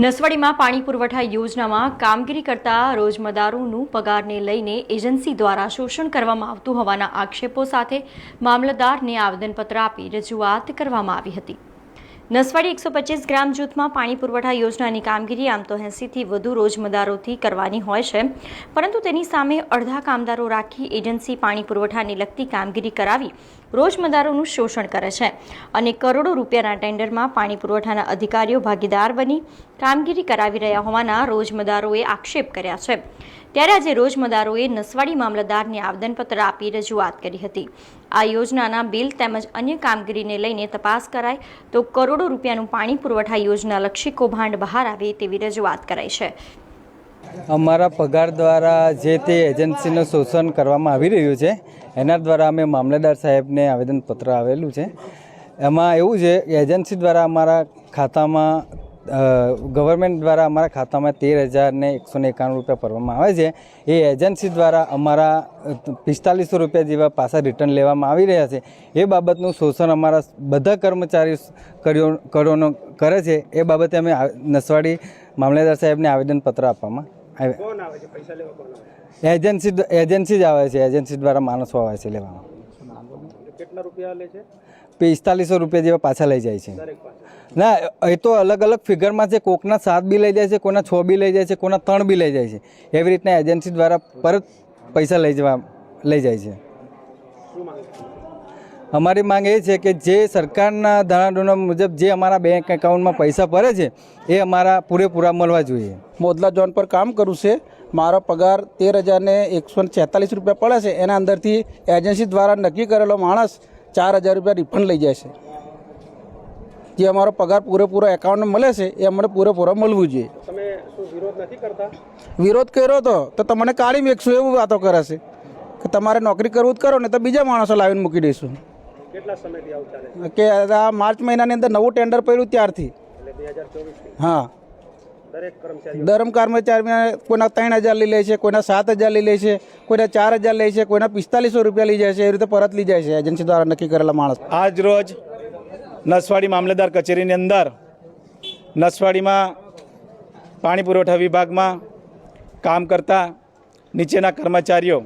નસવાડીમાં પાણી પુરવઠા યોજનામાં કામગીરી કરતા રોજમદારોનું પગારને લઈને એજન્સી દ્વારા શોષણ કરવામાં આવતું હોવાના આક્ષેપો સાથે મામલતદારને આવેદનપત્ર આપી રજૂઆત કરવામાં આવી હતી. નસવાડી એકસો પચીસ ગ્રામ જૂથમાં પાણી પુરવઠા યોજનાની કામગીરી આમ તો એંસીથી વધુ રોજમદારોથી કરવાની હોય છે. પરંતુ તેની સામે અડધા કામદારો રાખી એજન્સી પાણી પુરવઠાને લગતી કામગીરી કરાવી રોજમદારોનું શોષણ કરે છે અને કરોડો રૂપિયાના ટેન્ડરમાં પાણી પુરવઠાના અધિકારીઓ ભાગીદાર બની કામગીરી કરાવી રહ્યા હોવાના રોજમદારોએ આક્ષેપ કર્યા છે. ત્યારે આજે રોજમદારોએ નસવાડી મામલતદારને આવેદનપત્ર આપી રજૂઆત કરી હતી. આ યોજનાના બિલ તેમજ અન્ય કામગીરીને લઈને તપાસ કરાય તો કરોડો રૂપિયાનું પાણી પુરવઠા યોજના લક્ષી કૌભાંડ બહાર આવે તેવી રજૂઆત કરાઈ છે. અમારા પગાર દ્વારા જે તે એજન્સીનું શોષણ કરવામાં આવી રહ્યું છે, એના દ્વારા અમે મામલેદાર સાહેબને આવેદનપત્ર આવેલું છે. એમાં એવું છે કે એજન્સી દ્વારા અમારા ખાતામાં ગવર્મેન્ટ દ્વારા અમારા ખાતામાં તેર હજાર ને એકસો ને એકાણું રૂપિયા ભરવામાં આવે છે. એ એજન્સી દ્વારા અમારા પિસ્તાલીસો રૂપિયા જેવા પાછા રિટર્ન લેવામાં આવી રહ્યા છે. એ બાબતનું શોષણ અમારા બધા કર્મચારી કર્યો કરોનો કરે છે. એ બાબતે અમે નસવાડી મામલેદાર સાહેબને આવેદનપત્ર આપવામાં આવે એજન્સી એજન્સી જ આવે છે. એજન્સી દ્વારા માણસો આવે છે લેવામાં. કેટલા રૂપિયા લે છે? પિસ્તાલીસો રૂપિયા જેવા પાછા લઈ જાય છે. ના એ તો અલગ અલગ ફિગરમાં છે કોકના સાત બી લઈ જાય છે કોના છ બી લઈ જાય છે કોના ત્રણ બી લઈ જાય છે. એવી રીતના એજન્સી દ્વારા પરત પૈસા લઈ જવા લઈ જાય છે. અમારી માંગ એ છે કે જે સરકારના ધારાધોરણ મુજબ જે અમારા બેંક એકાઉન્ટમાં પૈસા ભરે છે એ અમારા પૂરેપૂરા મળવા જોઈએ. મોદલા ઝોન પર કામ કરું છે. મારો પગાર તેર હજારને એકસો છેતાલીસ રૂપિયા પડે છે. એના અંદરથી એજન્સી દ્વારા નક્કી કરેલો માણસ ચાર હજાર રૂપિયા રિફંડ લઈ જાય છે. જે અમારો પગાર પૂરેપૂરો એકાઉન્ટમાં મળે છે એ અમને પૂરેપૂરો મળવું જોઈએ. શું વિરોધ નથી કરતા? વિરોધ કર્યો હતો તો તમને કાળી મેકશું એવું વાતો કરે છે કે તમારે નોકરી કરવું જ કરો ને તો બીજા માણસો લાવીને મૂકી દઈશું. કે આ માર્ચ મહિનાની અંદર નવું ટેન્ડર પડ્યું ત્યારથી. હા. દરેક કર્મચારીઓ કર્મચારી કોઈના ત્રણ હજાર લઈ લે છે કોઈના સાત હજાર લઈ લે છે કોઈના ચાર હજાર લે છે કોઈના પિસ્તાલીસો રૂપિયા લઈ જાય છે એ રીતે પરત લઈ જાય છે એજન્સી દ્વારા નક્કી કરેલા માણસ. આજ રોજ નસવાડી મામલેદાર કચેરીની અંદર નસવાડીમાં પાણી પુરવઠા વિભાગમાં કામ કરતા નીચેના કર્મચારીઓ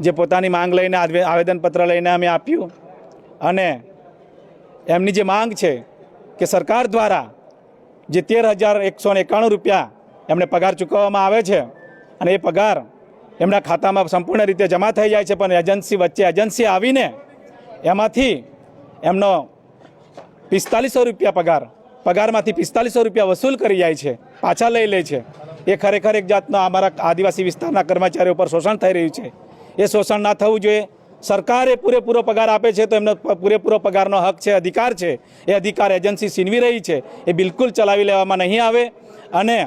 જે પોતાની માંગ લઈને આવેદનપત્ર લઈને અમે આપ્યું અને એમની જે માંગ છે કે સરકાર દ્વારા જે તેર હજાર એકસો ને એકાણું રૂપિયા એમને પગાર ચૂકવવામાં આવે છે અને એ પગાર એમના ખાતામાં સંપૂર્ણ રીતે જમા થઈ જાય છે, પણ એજન્સી વચ્ચે એજન્સી આવીને એમાંથી એમનો પિસ્તાલીસો રૂપિયા પગાર, પગારમાંથી પિસ્તાલીસો રૂપિયા વસૂલ કરી જાય છે, પાછા લઈ લે છે. એ ખરેખર એક જાતનો અમારા આદિવાસી વિસ્તારના કર્મચારીઓ પર શોષણ થઈ રહ્યું છે. એ શોષણ ના થવું જોઈએ. સરકારે પૂરેપૂરો પગાર આપે છે તો એમનો પૂરેપૂરો પગારનો હક છે, અધિકાર છે. એ અધિકાર એજન્સી છીનવી રહી છે. એ બિલકુલ ચલાવી લેવામાં નહીં આવે. અને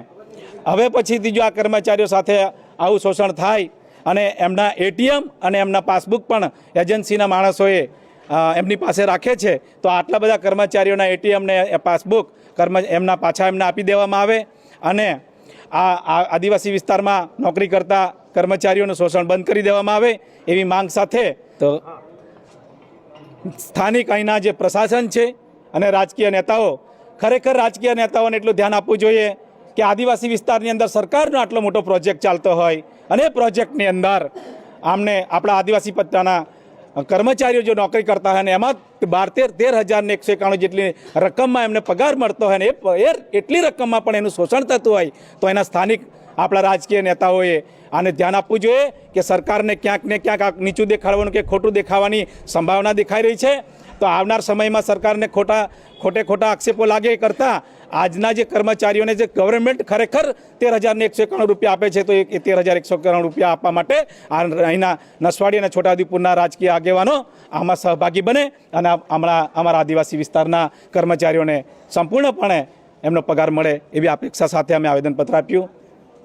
હવે પછીથી જો આ કર્મચારીઓ સાથે આવું શોષણ થાય અને એમના એટીએમ અને એમના પાસબુક પણ એજન્સીના માણસોએ એમની પાસે રાખે છે, તો આટલા બધા કર્મચારીઓના એટીએમ ને પાસબુક કર્મ, એમના પાછા એમને આપી દેવામાં આવે અને આ આદિવાસી વિસ્તારમાં નોકરી કરતા કર્મચારીઓનું શોષણ બંધ કરી દેવામાં આવે એવી માંગ સાથે તો સ્થાનિક અહીંના જે પ્રશાસન છે અને રાજકીય નેતાઓ, ખરેખર રાજકીય નેતાઓને એટલું ધ્યાન આપવું જોઈએ કે આદિવાસી વિસ્તારની અંદર સરકારનો આટલો મોટો પ્રોજેક્ટ ચાલતો હોય અને એ પ્રોજેક્ટની અંદર આમને આપણા આદિવાસી પત્તાના કર્મચારીઓ જો નોકરી કરતા હોય ને એમાં બાર તેર તેર હજારને એકસો એકાણું જેટલી રકમમાં એમને પગાર મળતો હોય ને એ એટલી રકમમાં પણ એનું શોષણ થતું હોય તો એના સ્થાનિક આપણા રાજકીય નેતાઓએ આને ધ્યાન આપવું જોઈએ કે સરકારને ક્યાંક ને ક્યાંક નીચું દેખાડવાનું કે ખોટું દેખાવાની સંભાવના દેખાઈ રહી છે. તો આવનાર સમયમાં સરકારને ખોટા, ખોટે ખોટા આક્ષેપો લાગે કરતાં આજના જે કર્મચારીઓને જે ગવર્મેન્ટ ખરેખર તેર હજારને એકસો એકાણું રૂપિયા આપે છે, તો એ તેર હજાર એકસો એકાણું રૂપિયા આપવા માટે આ અહીંના નસવાડી અને છોટાઉદેપુરના રાજકીય આગેવાનો આમાં સહભાગી બને અને હમણાં અમારા આદિવાસી વિસ્તારના કર્મચારીઓને સંપૂર્ણપણે એમનો પગાર મળે એવી અપેક્ષા સાથે અમે આવેદનપત્ર આપ્યું.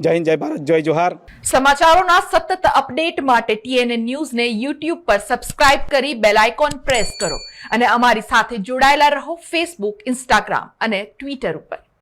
જય હિન્દ, જય ભારત, જય જોહાર. સમાચારોના સતત અપડેટ માટે ટીએનએ ન્યૂઝને યુટ્યુબ પર સબસ્ક્રાઇબ કરી બેલ આઇકોન પ્રેસ કરો અને અમારી સાથે જોડાયેલા રહો ફેસબુક, ઇન્સ્ટાગ્રામ અને ટ્વિટર ઉપર.